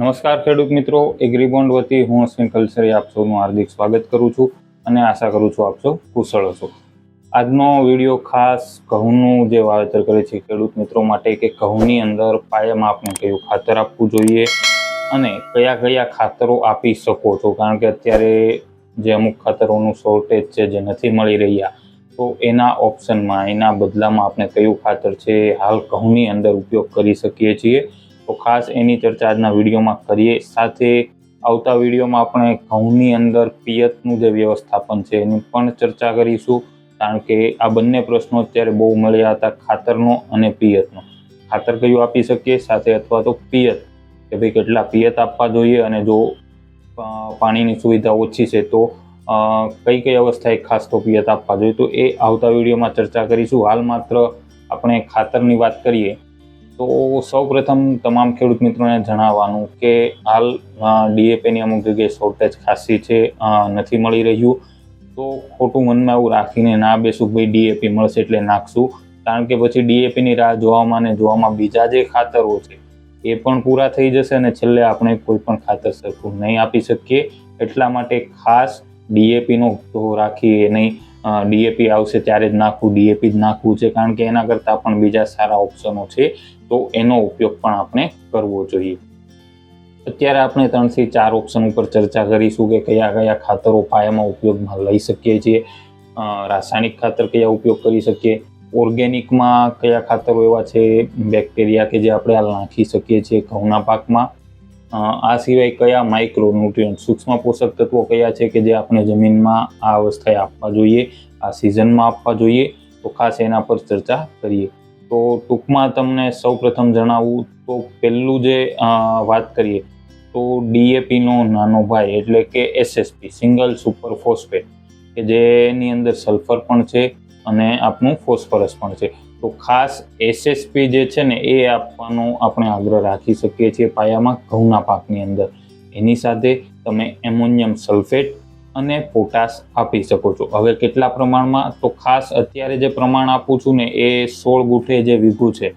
નમસ્કાર ખેડૂત મિત્રો, એગ્રીબોન્ડ વતી હું અશ્વિન કલસરી, આપ સૌનું હાર્દિક સ્વાગત કરું છું અને આશા કરું છું આપ સૌ કુશળ હશો. આજનો વીડિયો ખાસ ઘઉંનું જે વાવેતર કરે છે ખેડૂત મિત્રો માટે કે ઘઉંની અંદર પાયામાં આપણે કયું ખાતર આપવું જોઈએ અને કયા કયા ખાતરો આપી શકો છો? કારણ કે અત્યારે જે અમુક ખાતરોનું શોર્ટેજ છે જે નથી મળી રહ્યા, તો એના ઓપ્શનમાં એના બદલામાં આપણે કયું ખાતર છે, હાલ ઘઉંની અંદર ઉપયોગ કરી શકીએ છીએ? તો ખાસ એની ચર્ચા આજના વિડીયોમાં કરીએ. સાથે આવતા વિડીયોમાં આપણે ઘઉંની અંદર પિયતનું જે વ્યવસ્થાપન છે એની પણ ચર્ચા કરીશું. કારણ કે આ બંને પ્રશ્નો અત્યારે બહુ મળ્યા હતા ખાતરનો અને પિયતનો. ખાતર કયું આપી શકીએ? સાથે અથવા તો પિયત. કે ભાઈ કેટલા પિયત આપવા જોઈએ અને જો પાણીની સુવિધા ઓછી છે તો કઈ કઈ અવસ્થાએ ખાસ તો પિયત આપવા જોઈએ? તો એ આવતા વિડીયોમાં ચર્ચા કરીશું. હાલ માત્ર આપણે ખાતરની વાત કરીએ. તો સૌ પ્રથમ તમામ ખેડૂત મિત્રોને જણાવવાનું કે હાલ ડીએપીની અમુક જગ્યાએ શોર્ટેજ ખાસી છે નથી મળી રહ્યું. તો ખોટું મનમાં એવું રાખીને ના બેસું ભાઈ ડીએપી મળશે એટલે નાખશું. કારણ કે પછી ડીએપીની રાહ જોવામાં ને જોવામાં બીજા જે ખાતરો છે, એ પણ પૂરા થઈ જશે અને છેલ્લે આપણે કોઈ પણ ખાતર સરખું નહીં આપી શકીએ. એટલા માટે ખાસ ડીએપીનો રાખીએ નહીં. ડીએપી આવશે ત્યારે જ નાખવું ડીએપી જ નાખવું છે, કારણ કે એના કરતાં પણ બીજા સારા ઓપ્શનો છે. તો એનો ઉપયોગ પણ આપણે કરવો જોઈએ. અત્યારે આપણે ત્રણથી ચાર ઓપ્શન ઉપર ચર્ચા કરીશું કે કયા કયા ખાતરો પાયામાં ઉપયોગમાં લઈ શકીએ છીએ. રાસાયણિક ખાતર કયા ઉપયોગ કરી શકીએ. ઓર્ગેનિકમાં કયા ખાતરો એવા છે, બેક્ટેરિયા કે જે આપણે હાલ નાખી શકીએ છીએ ઘઉંના પાકમાં. આ સિવાય કયા માઇક્રો ન્યુટ્રિયન્ટ સૂક્ષ્મ પોષક તત્વો કયા છે કે જે આપણે જમીનમાં આ અવસ્થાએ આપવા જોઈએ, આ સિઝનમાં આપવા જોઈએ? તો ખાસ એના પર ચર્ચા કરીએ. તો ટૂંકમાં તમને સૌ પ્રથમ જણાવું તો પહેલું જે વાત કરીએ તો ડીએપીનો નાનો ભાઈ એટલે કે એસએસપી, સિંગલ સુપર ફોસ્ફેટ, કે જેની અંદર સલ્ફર પણ છે અને આપનું ફોસ્ફરસ પણ છે. તો ખાસ એસએસપી જે છે ને, એ આપવાનો આપણે આગ્રહ રાખી શકીએ છીએ પાયામાં ઘઉંના પાકની અંદર. એની સાથે તમે એમોનિયમ સલ્ફેટ અને પોટાશ આપી શકો છો. હવે કેટલા પ્રમાણમાં? તો ખાસ અત્યારે જે પ્રમાણ આપું છું ને, એ સોળ ગુઠે જે વીઘું છે,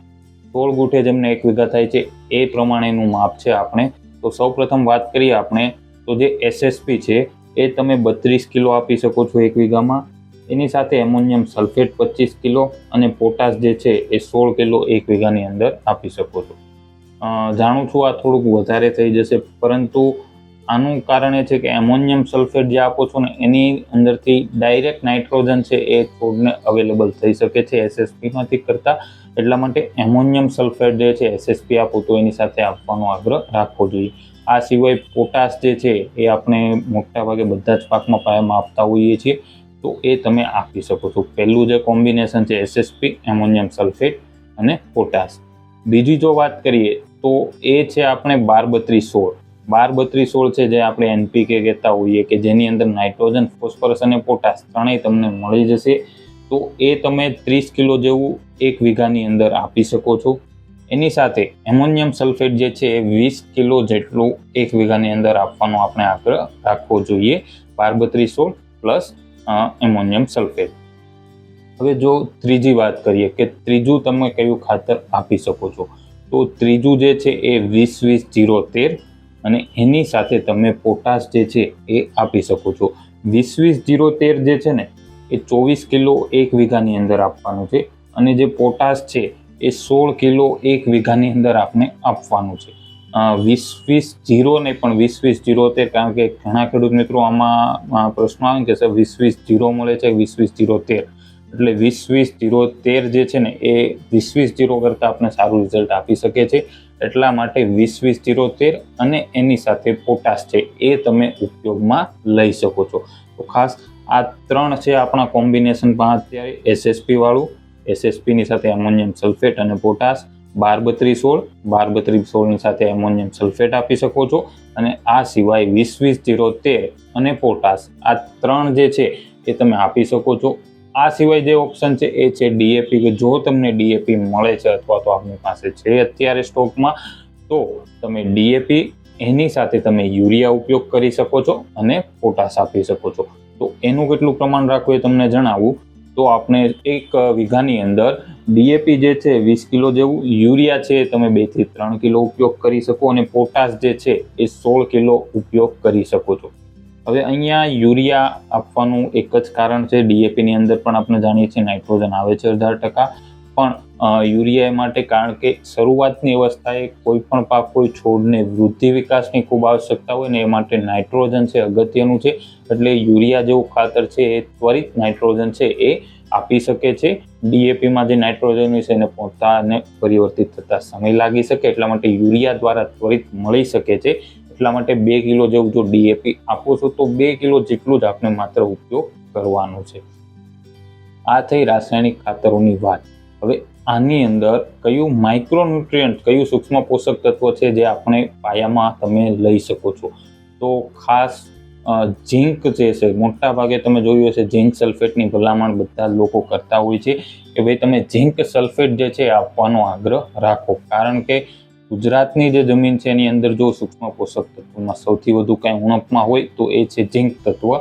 સોળ ગુઠે જેમને એક વીઘા થાય છે, એ પ્રમાણેનું માપ છે આપણે. તો સૌ પ્રથમ વાત કરીએ આપણે, તો જે એસએસપી છે, એ તમે બત્રીસ કિલો આપી શકો છો એક વીઘામાં. એની સાથે એમોનિયમ સલ્ફેટ પચીસ કિલો અને પોટાશ જે છે એ સોળ કિલો એક વીઘાની અંદર આપી શકો છો. જાણું છું આ થોડુંક વધારે થઈ જશે, પરંતુ આનું કારણ એ છે કે એમોનિયમ સલ્ફેટ જે આપો છો ને, એની અંદરથી ડાયરેક્ટ નાઇટ્રોજન છે એ છોડને અવેલેબલ થઈ શકે છે એસએસપીમાંથી કરતાં. એટલા માટે એમોનિયમ સલ્ફેટ જે છે એસએસપી આપો તો એની સાથે આપવાનો આગ્રહ રાખવો જોઈએ. આ સિવાય પોટાશ જે છે એ આપણે મોટાભાગે બધા જ પાકમાં પાયામાં આપતા હોઈએ છીએ. તો એ તમે આપી શકો છો. પહેલું જે કોમ્બિનેશન છે એસએસપી એમોનિયમ સલ્ફેટ અને પોટાશ બીજી જો વાત કરીએ તો એ છે આપણે બાર બત્રીસ સોળ. બાર બત્રીસ સોળ છે જે આપણે એનપીકે કહેતા હોઈએ કે જેની અંદર નાઇટ્રોજન, ફોસ્ફરસ અને પોટાશ ત્રણેય તમને મળી જશે. તો એ તમે ત્રીસ કિલો જેવું એક વીઘાની અંદર આપી શકો છો. એની સાથે એમોનિયમ સલ્ફેટ જે છે એ વીસ કિલો જેટલું એક વીઘાની અંદર આપવાનો આપણે આગ્રહ રાખવો જોઈએ. બાર બત્રીસ સોળ પ્લસ એમોનિયમ સલ્ફેટ. હવે જો ત્રીજી વાત કરીએ કે ત્રીજું તમે કયું ખાતર આપી શકો છો, તો ત્રીજું જે છે એ વીસ વીસ જીરો તેર અને એની સાથે તમે પોટાશ જે છે એ આપી શકો છો. વીસ વીસ જીરો તેર જે છે ને, એ ચોવીસ કિલો એક વીઘાની અંદર આપવાનું છે અને જે પોટાશ છે એ સોળ કિલો એક વીઘાની અંદર આપણે આપવાનું છે. વીસ વીસ જીરો ને પણ વીસ વીસ જીરો તેર કારણ કે ઘણા ખેડૂત મિત્રો આમાં પ્રશ્ન આવે કે સર વીસ વીસ જીરો મળે છે, વીસ વીસ જીરો તેર. એટલે વીસ વીસ જીરો તેર જે છે ને એ વીસ વીસ જીરો કરતાં આપણે સારું રિઝલ્ટ આપી શકે છે એટલા માટે વીસ વીસ જીરો તેર અને એની સાથે પોટાશ છે એ તમે ઉપયોગમાં લઈ શકો છો. તો ખાસ આ ત્રણ છે આપણા કોમ્બિનેશનમાં અત્યારે એસએસપી વાળું. એસએસપીની સાથે એમોનિયમ સલ્ફેટ અને પોટાશ. બાર બત્રીસ સોળ બાર બત્રીસ સોળની સાથે એમોનિયમ સલ્ફેટ આપી શકો છો. અને આ સિવાય વીસ વીસ જીરો તેર અને પોટાશ. આ ત્રણ જે છે એ તમે આપી શકો છો. આ સિવાય જે ઓપ્શન છે એ છે ડીએપી કે જો તમને ડીએપી મળે છે અથવા તો આપની પાસે છે અત્યારે સ્ટોકમાં, તો તમે ડીએપી એની સાથે તમે યુરિયા ઉપયોગ કરી શકો છો અને પોટાશ આપી શકો છો. તો એનું કેટલું પ્રમાણ રાખવું એ તમને જણાવું. તો આપણે એક વીઘાની અંદર ડીએપી જે છે વીસ કિલો જેવું, યુરિયા છે તમે બેથી ત્રણ કિલો ઉપયોગ કરી શકો અને પોટાશ જે છે એ સોળ કિલો ઉપયોગ કરી શકો છો. હવે અહીંયા યુરિયા આપવાનું એક જ કારણ છે ડીએપીની અંદર પણ આપણે જાણીએ છીએ નાઇટ્રોજન આવે છે અઢાર ટકા. પણ યુરિયા માટે કારણ કે શરૂઆતની અવસ્થાએ કોઈ પણ પાક, કોઈ છોડને વૃદ્ધિ વિકાસની ખૂબ આવશ્યકતા હોય ને એ માટે નાઇટ્રોજન છે, અગત્યનું છે. એટલે યુરિયા જેવું ખાતર છે એ ત્વરિત નાઇટ્રોજન છે એ આપી શકે છે. ડીએપીમાં જે નાઇટ્રોજન છે એને પોતાને પરિવર્તિત થતા સમય લાગી શકે, એટલા માટે યુરિયા દ્વારા ત્વરિત મળી શકે છે. એટલા માટે બે કિલો જેવું જો ડીએપી આપો છો, તો બે કિલો જેટલું જ આપણે માત્ર ઉપયોગ કરવાનો છે. આ થઈ રાસાયણિક ખાતરોની વાત. હવે આની અંદર કયું માઇક્રોન્યુટ્રિયન્ટ કયું સૂક્ષ્મ પોષક તત્વ છે જે આપણે પાયામાં તમે લઈ શકો છો? તો ખાસ ઝીંક જે છે, મોટા ભાગે તમે જોયું હશે ઝીંક સલ્ફેટની ભલામણ બધા લોકો કરતા હોય છે કે ભાઈ તમે ઝીંક સલ્ફેટ જે છે આપવાનો આગ્રહ રાખો. કારણ કે ગુજરાતની જે જમીન છે એની અંદર જો સૂક્ષ્મ પોષક તત્વમાં સૌથી વધુ કાંઈ ઉણપમાં હોય તો એ છે ઝીંક તત્વ.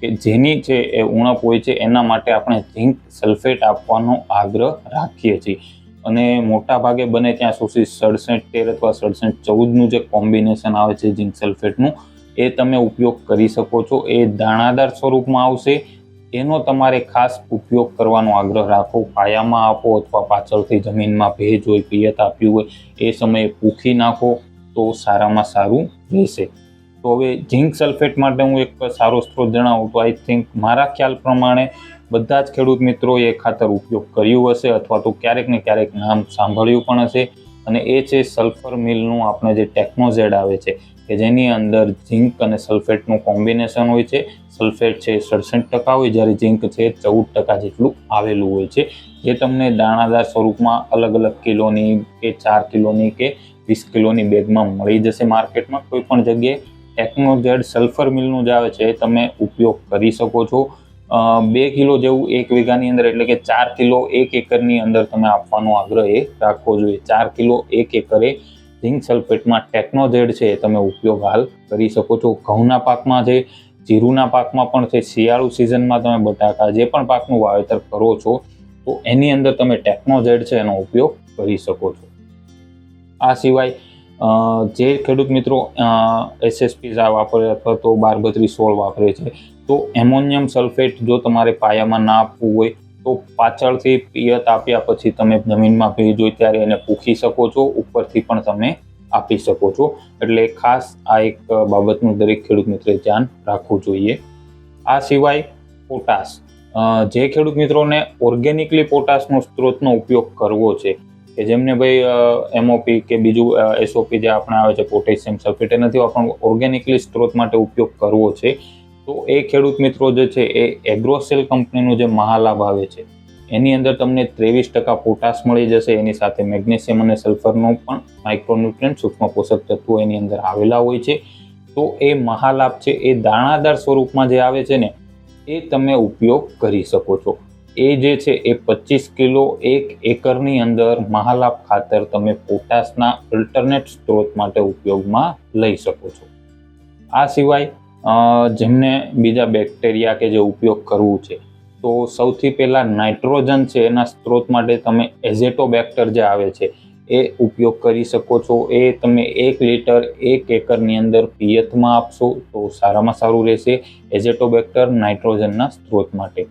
કે જેની છે એ ઉણપ હોય છે, એના માટે આપણે ઝીંક સલ્ફેટ આપવાનો આગ્રહ રાખીએ છીએ. અને મોટા ભાગે બને ત્યાં સુધી સડસઠ તેર અથવા સડસઠ ચૌદનું જે કોમ્બિનેશન આવે છે ઝીંક સલ્ફેટનું એ તમે ઉપયોગ કરી શકો છો. એ દાણાદાર સ્વરૂપમાં આવશે. એનો તમારે ખાસ ઉપયોગ કરવાનો આગ્રહ રાખો. પાયામાં આપો અથવા પાછળથી જમીનમાં ભેજ હોય, પિયત આપ્યું હોય, એ સમયે પૂખી નાખો તો સારામાં સારું રહેશે. તો હવે ઝીંક સલ્ફેટ માટે હું એક સારો સ્ત્રોત જણાવું તો આઈ થિંક મારા ખ્યાલ પ્રમાણે બધા જ ખેડૂત મિત્રોએ ખાતર ઉપયોગ કર્યું હશે અથવા તો ક્યારેક ને ક્યારેક નામ સાંભળ્યું પણ હશે. અને એ છે સલ્ફર મિલનું આપણે જે ટેકનોઝેડ આવે છે કે જેની અંદર ઝીંક અને સલ્ફેટનું કોમ્બિનેશન હોય છે. સલ્ફેટ છે સડસઠ ટકા હોય, જ્યારે ઝીંક છે ચૌદ ટકા જેટલું આવેલું હોય છે. જે તમને દાણાદાર સ્વરૂપમાં અલગ અલગ કિલોની કે ચાર કિલોની કે વીસ કિલોની બેગમાં મળી જશે માર્કેટમાં. કોઈ પણ જગ્યાએ ટેકનોઝેડ સલ્ફર મિલનું જે આવે છે તમે ઉપયોગ કરી શકો છો. બે કિલો જેવું એક વીઘાની અંદર, એટલે કે ચાર કિલો એક એકરની અંદર તમે આપવાનો આગ્રહ એ રાખવો જોઈએ. ચાર કિલો એક એકરે ઝીંક સલ્ફેટમાં ટેકનોઝેડ છે તમે ઉપયોગ હાલ કરી શકો છો. ઘઉંના પાકમાં છે, જીરુના પાકમાં પણ છે, શિયાળુ સિઝનમાં તમે બટાકા જે પણ પાકનું વાવેતર કરો છો, તો એની અંદર તમે ટેકનોઝેડ છે, એનો ઉપયોગ કરી શકો છો. આ સિવાય જે ખેડૂત મિત્રો એસએસપી વાપરે અથવા તો બાર બત્રીસ સોળ વાપરે છે, તો એમોનિયમ સલ્ફેટ જો તમારે પાયામાં ના આપવું હોય, તો પાછળથી પિયત આપ્યા પછી તમે જમીનમાં ભેજ હોય ત્યારે એને પૂખી શકો છો, ઉપરથી પણ તમે આપી શકો છો. એટલે ખાસ આ એક બાબતનું દરેક ખેડૂત મિત્રે ધ્યાન રાખવું જોઈએ. આ સિવાય પોટાશ જે ખેડૂત મિત્રોને ઓર્ગેનિકલી પોટાશનો સ્ત્રોતનો ઉપયોગ કરવો છે કે જેમને ભાઈ એમઓપી કે બીજું એસઓપી જે આપણે આવે છે પોટેશિયમ સલ્ફેટ એનાથી નથી આપણને ઓર્ગેનિકલી સ્ત્રોત માટે ઉપયોગ કરવો છે. તો એ ખેડૂત મિત્રો જે છે, એ એગ્રોસેલ કંપનીનું જે મહાલાભ આવે છે, એની અંદર તમને ત્રેવીસ ટકા પોટાશ મળી જશે. એની સાથે મેગ્નેશિયમ અને સલ્ફરનો પણ માઇક્રોન્યુટ્રન્ટ સૂક્ષ્મ પોષક તત્વો એની અંદર આવેલા હોય છે. તો એ મહાલાભ છે, એ દાણાદાર સ્વરૂપમાં જે આવે છે ને, એ તમે ઉપયોગ કરી શકો છો. એ જે છે એ પચીસ કિલો એક એકરની અંદર મહાલાભ ખાતર તમે પોટાશના અલ્ટરનેટ સ્ત્રોત માટે ઉપયોગમાં લઈ શકો છો. આ સિવાય જેમને બીજા બેક્ટેરિયા કે જે ઉપયોગ કરવું છે, તો સૌથી પહેલાં નાઇટ્રોજન છે એના સ્ત્રોત માટે તમે એઝેટોબેક્ટર જે આવે છે એ ઉપયોગ કરી શકો છો. એ તમે એક લીટર એક એકરની અંદર પિયતમાં આપશો તો સારામાં સારું રહેશે એઝેટોબેક્ટર નાઇટ્રોજનના સ્ત્રોત માટે.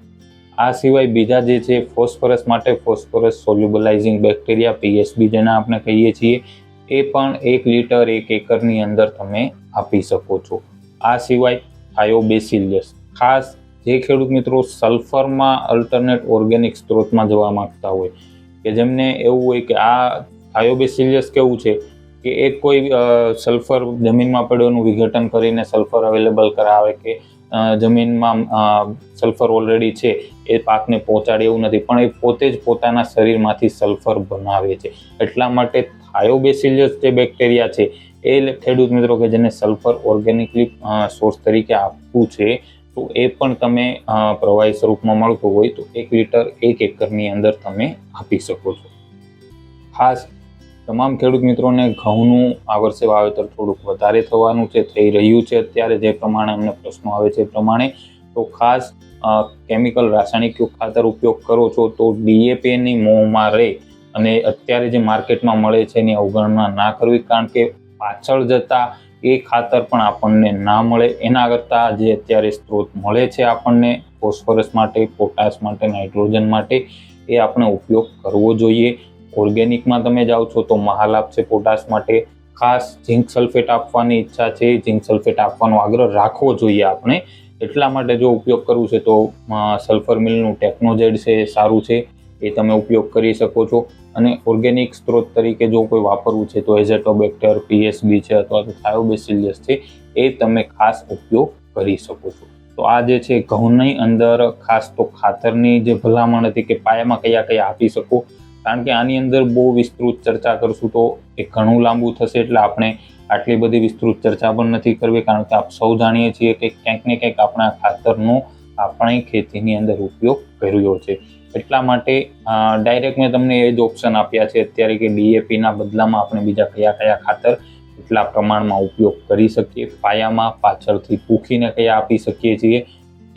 આ સિવાય બીજા જે છે, ફોસ્ફરસ માટે ફોસ્ફરસ સોલ્યુબલાઇઝિંગ બેક્ટેરિયા પીએસબી જેને આપણે કહીએ છીએ, એ પણ એક લીટર એક એકરની અંદર તમે આપી શકો છો. આ સિવાય થાયોબેસિલિયસ ખાસ જે ખેડૂત મિત્રો સલ્ફરમાં અલ્ટરનેટ ઓર્ગેનિક સ્ત્રોતમાં જવા માંગતા હોય, કે જેમને એવું હોય કે આ થાયોબેસિલિયસ કેવું છે, કે એ કોઈ સલ્ફર જમીનમાં પડ્યોનું વિઘટન કરીને સલ્ફર અવેલેબલ કરાવે કે જમીનમાં સલ્ફર ઓલરેડી છે, એ પાકને પહોંચાડે એવું નથી. પણ એ પોતે જ પોતાના શરીરમાંથી સલ્ફર બનાવે છે. એટલા માટે થાયોબેસિલિયસ જે બેક્ટેરિયા છે, એ ખેડૂત મિત્રો કે જેને સલ્ફર ઓર્ગેનિકલી સોર્સ તરીકે આપવું છે, તો એ પણ તમે પ્રવાહી સ્વરૂપમાં મળતું હોય તો એક લીટર એક એકરની અંદર તમે આપી શકો છો. ખાસ તમામ ખેડૂત મિત્રોને ઘઉંનું આ વર્ષે વાવેતર થોડુંક વધારે થવાનું છે, થઈ રહ્યું છે. અત્યારે જે પ્રમાણે અમને પ્રશ્નો આવે છે એ પ્રમાણે તો ખાસ કેમિકલ, રાસાયણિક ખાતર ઉપયોગ કરો છો તો ડીએપીની મોંમાં રહે અને અત્યારે જે માર્કેટમાં મળે છે એની અવગણના ના કરવી કારણ કે પાછળ જતા એ ખાતર પણ આપણને ના મળે. એના કરતાં જે અત્યારે સ્ત્રોત મળે છે આપણને ફોસ્ફરસ માટે, પોટાશ માટે, નાઇટ્રોજન માટે એ આપણે ઉપયોગ કરવો જોઈએ. ઓર્ગેનિકમાં તમે જાઓ છો તો મહાલાભ છે પોટાશ માટે. ખાસ ઝીંક સલ્ફેટ આપવાની ઈચ્છા છે. ઝીંક સલ્ફેટ આપવાનો આગ્રહ રાખવો જોઈએ આપણે. એટલા માટે જો ઉપયોગ કરવું છે તો સલ્ફર મિલનું ટેકનોજેડ છે, એ સારું છે. એ તમે ઉપયોગ કરી શકો છો. અને ઓર્ગેનિક સ્ત્રોત તરીકે જો કોઈ વાપરવું છે તો એઝેટોબેક્ટર પીએસબી છે અથવા તો થાયોબેસિલિયસ છે, એ તમે ખાસ ઉપયોગ કરી શકો છો. તો આ જે છે ઘઉંની અંદર ખાસ તો ખાતરની જે ભલામણ હતી કે પાયામાં કયા કયા આપી શકો કારણ કે આની અંદર બહુ વિસ્તૃત ચર્ચા કરશું તો એ ઘણું લાંબુ થશે એટલે આપણે આટલી બધી વિસ્તૃત ચર્ચા પણ નથી કરવી, કારણ કે આપ સૌ જાણીએ છીએ કે ક્યાંક ને ક્યાંક આપણા ખાતરનો આપણે ખેતીની અંદર ઉપયોગ કર્યો છે. એટલા માટે ડાયરેક્ટ મેં તમને એ જ ઓપ્શન આપ્યા છે અત્યારે કે ડીએપીના બદલામાં આપણે બીજા કયા કયા ખાતર એટલા પ્રમાણમાં ઉપયોગ કરી શકીએ, પાયામાં પાછળથી પૂખીને કયા આપી શકીએ છીએ,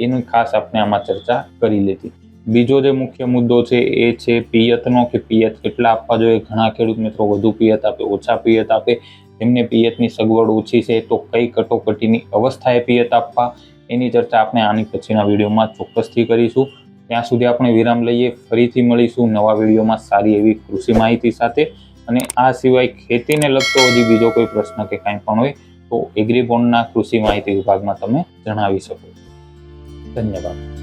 એની ખાસ આપણે આમાં ચર્ચા કરી લીધી. બીજો જે મુખ્ય મુદ્દો છે એ છે પિયતનો, કે પિયત કેટલા આપવા જોઈએ? ઘણા ખેડૂત મિત્રો વધુ પિયત આપે, ઓછા પિયત આપે. જેમને પિયતની સગવડ ઓછી છે, તો કઈ કટોકટીની અવસ્થાએ પિયત આપવા? એની ચર્ચા આપણે આની પછીના વિડીયોમાં ચોક્કસથી કરીશું. ત્યાં સુધી આપણે વિરામ લઈએ. ફરીથી મળીશું નવા વિડીયોમાં સારી એવી કૃષિ માહિતી સાથે. અને આ સિવાય ખેતીને લગતો હજી બીજો કોઈ પ્રશ્ન કે કાંઈ પણ હોય, તો એગ્રીબોન્ડના કૃષિ માહિતી વિભાગમાં તમે જણાવી શકો ધન્યવાદ.